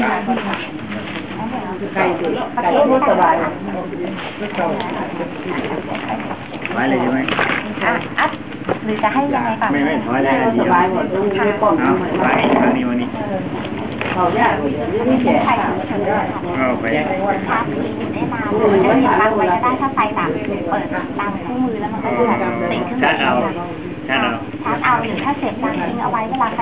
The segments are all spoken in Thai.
ไก่ไก่พูดสบายไว้เลยใช่ไหมอะอัพหรือจะให้ยังไงก่อนไม่ไม่ถอยได้เดีสบายหมดตรงนี้ป้องเอาเหมือนไปทางนี้วันนี้เขายากเลยไม่แก่เอาไปชาร์จทีได้นานหรือจะติดตั้งไว้ก็ได้ถ้าไฟดับเปิดตามคู่มือแล้วมันก็จะติดขึ้นมาร์จเอาชาร์จเอาชาร์จเอาหรือถ้าเสียบปลั๊กทิ้งเอาไว้เวลาไฟด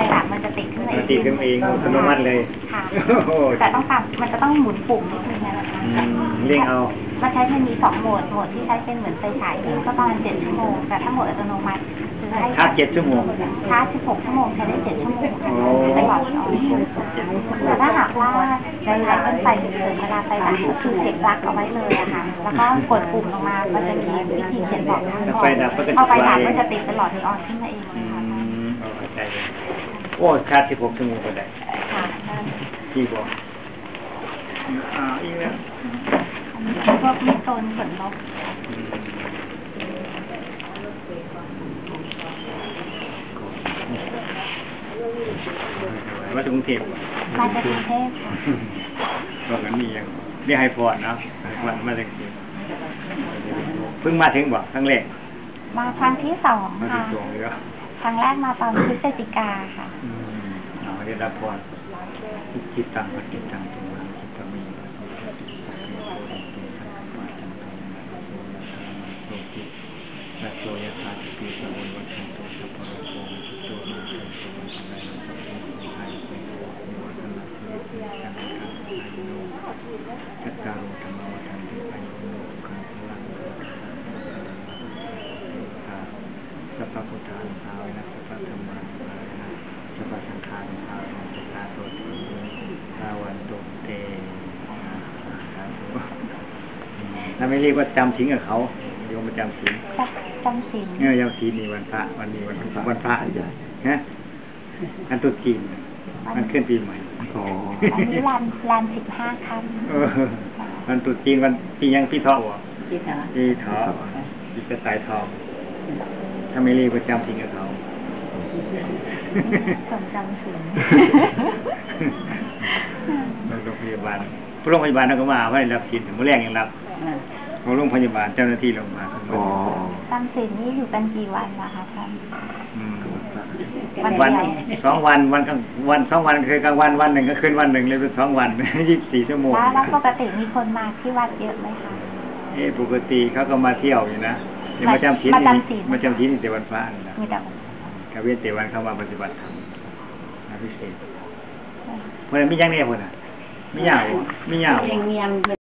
ับมันจะ ติดขึ้นมามันตีขึ้นมาเองอัตโนมัติเลยค่ะโอ้โหแต่ต้องตามมันจะต้องหมุนปุ่มนิดนึงนะคะอืมเร่งเอามันใช้มันมีสองโหมด โหมดที่ใช้เป็นเหมือนไฟฉายวิ่งก็ประมาณเจ็ดชั่วโมง แต่ถ้าโหมดอัตโนมัติคือให้ชาร์จเจ็ดชั่วโมงชาร์จสิบหกชั่วโมงใช้ได้เจ็ดชั่วโมงค่ะโอ้ตลอดเอาแต่ถ้าหากว่าในไลน์เป็นไฟฉุกเฉินเวลาไฟดับก็คือเสียบปลั๊กเอาไว้เลยอะค่ะแล้วก็กดปุ่มลงมามันจะมีวิธีเขียนบอกทางไฟดับก็จะพอไฟดับไฟมันจะติดตลอดนีออนขึ้นมาเองอืค่ะมเอาเข้าใจเลย โอ้ชาร์จสิบหกชั่วโมงก็ได้ค่ะที่บอกอ่าอีกแล้วพวกมิโซนขนนกอืมมาถึงกรุงเทพมาจากกรุงเทพค่ะบอกกันมียังเรียกไฮพอร์ตเนาะไฮพอร์ตมาจากกรุงเทพเพิ่งมาถึงบ่ครั้งแรกมาครั้งที่สองมาถึค่ะงตรงเลยก็ครั้งแรกมาตอนพฤศจิกาค่ะอืมเอา ได้รับพรคิดตังปฏิตังตุมังคิตมีปฏิปฏิสัพเพโรติสังกปะจังตังนะโสยะธรรมโสตินะโสยะธาติสมุนวัชันตุสัพพะโรโภวิตโตมาเตสุวัสดิ์สัพเพโสไทยเตโสนิวัฒนาสิริชังคังไทโนจัตตารุธรรมวัฏันติอายุโนคันพลังสัพพะพุทธานุภาเวนะสัพพะธรรมานุภาเวนะ สัพพะสังฆานุภาเวนะสัพพะโสติสาวันตุเตสาธุถ้าไม่เรียกว่าจำศีลกับเขาโยมมาจำศีลจะจำศีลเนี่ยจำศีลนี่วันพระวันนี้วันพระวันพระนะอันตรุษจีนมันขึ้นปีใหม่อ๋ออันนี้ลานลานสิบห้าคเออวันตรุษจีนวันปียังพี่เทาะที่หาพี่เทาะพี่กระต่ายทองถ้าไม่รีบก็จำศีลกับเขาำ ส่วนจำศีลโรงพยาบาลโรงพยาบาลนั่นก็มาเพราะได้รับศีลถึงมื้อแรกยังรับของโรงพยาบาลเจ้าหน้าที่โรงพยาบาลอ๋อจำศีลนี่อยู่กันกี่วันนะคะท่านอืมวันวันเดียวสองวันวันกลางวันสองวันคือกลางวันวันหนึ่งก็คืนวันหนึ่งเลยเป็นสองวันยี่สิบสี่ชั่วโมงแล้วแล้วปกติมีคนมาที่วัดเยอะไหมคะเอ้ปกติเขาก็มาเที่ยวอยู่นะเดี๋ยวมาจำศีลมาจำศีลมาจำศีลแต่วันพระนี่นะมีแต่ กเวียนแต่วันเข้ามาปฏิบัติธรรมนะพิเศษเพราะฉะนั้นไม่ยากเนี่ยคนน่ะไม่ยากบ่ไม่ยากบ่เงียบ